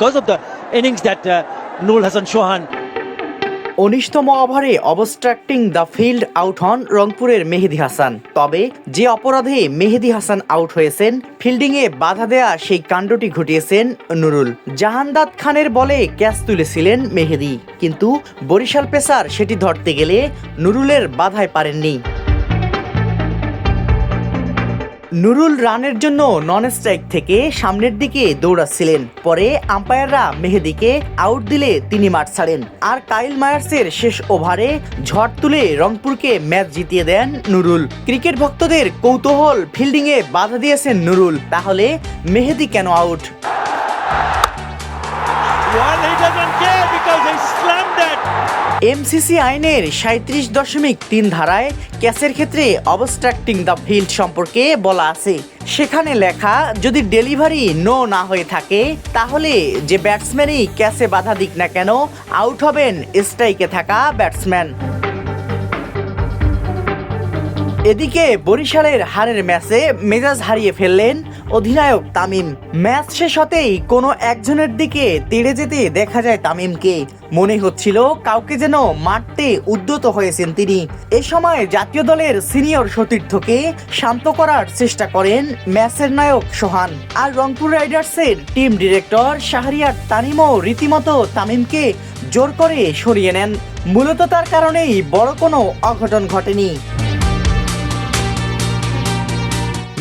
because of the innings that uh, Nurul Hassan Chauhan উনিশতম ওভারে obstructing the field out হন রংপুরের মেহেদি হাসান। তবে যে অপরাধে মেহেদি হাসান আউট হয়েছেন ফিল্ডিংয়ে বাধা দেয়া সেই কাণ্ডটি ঘটিয়েছেন নুরুল। জাহানদাদ খানের বলে ক্যাচ তুলেছিলেন মেহেদি। কিন্তু বরিশাল পেসার সেটি ধরতে গেলে নুরুলের বাধায় পারেননি। নুরুল রানের জন্য নন স্ট্রাইক থেকে সামনের দিকে দৌড়াচ্ছিলেন। পরে আম্পায়াররা মেহেদিকে আউট দিলে তিনি মাঠ ছাড়েন। আর কাইল মায়ার্সের শেষ ওভারে ঝড় তুলে রংপুরকে ম্যাচ জিতিয়ে দেন নুরুল। ক্রিকেট ভক্তদের কৌতূহল ফিল্ডিংয়ে বাধা দিয়েছেন নুরুল। তাহলে মেহেদি কেন out Well, he doesn't care because he slammed that. MCC আইনের সাঁত্রিশ দশমিক তিন ধারায় ক্যাচের ক্ষেত্রে অবস্ট্রাক্টিং দ্য ফিল্ড সম্পর্কে বলা আছে সেখানে লেখা যদি ডেলিভারি নো না হয়ে থাকে তাহলে যে ব্যাটসম্যানই ক্যাচে বাধা দিক না কেন আউট হবেন স্ট্রাইকে থাকা ব্যাটসম্যান এদিকে বরিশালের হারের ম্যাচে মেজাজ হারিয়ে ফেললেন অধিনায়ক তামিম। ম্যাচ শেষ হতেই কোনো একজনের দিকে তেড়ে যেতে দেখা যায় তামিমকে। মনে হচ্ছিল কাউকে যেন মারতে উদ্যত হয়েছেন তিনি। এ সময় জাতীয় দলের সিনিয়র সতীর্থকে শান্ত করার চেষ্টা করেন ম্যাচের নায়ক সোহান। আর রংপুর রাইডার্সের টিম ডিরেক্টর শাহরিয়ার তানিমও রীতিমতো তামিমকে জোর করে সরিয়ে নেন। মূলত তার কারণেই বড় কোনো অঘটন ঘটেনি।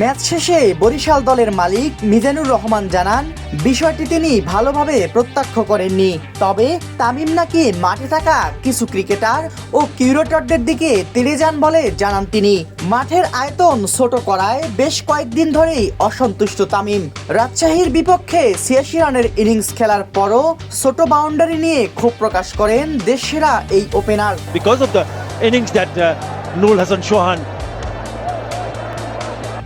ম্যাচ শেষে বরিশাল দলের মালিক মিজানুর রহমান জানান বিষয়টি তিনি ভালোভাবে প্রত্যক্ষ করেননি। তবে তামিম নাকি মাঠে থাকা কিছু ক্রিকেটার ও কিউরেটরদের দিকে তেড়ে যান বলে জানান তিনি। মাঠের আয়তন ছোট করায় বেশ কয়েকদিন ধরেই অসন্তুষ্ট তামিম। রাজশাহীর বিপক্ষে ছিয়াশি রানের ইনিংস খেলার পরও ছোট বাউন্ডারি নিয়ে ক্ষোভ প্রকাশ করেন দেশসেরা এই opener. Because of the innings that uh, Chauhan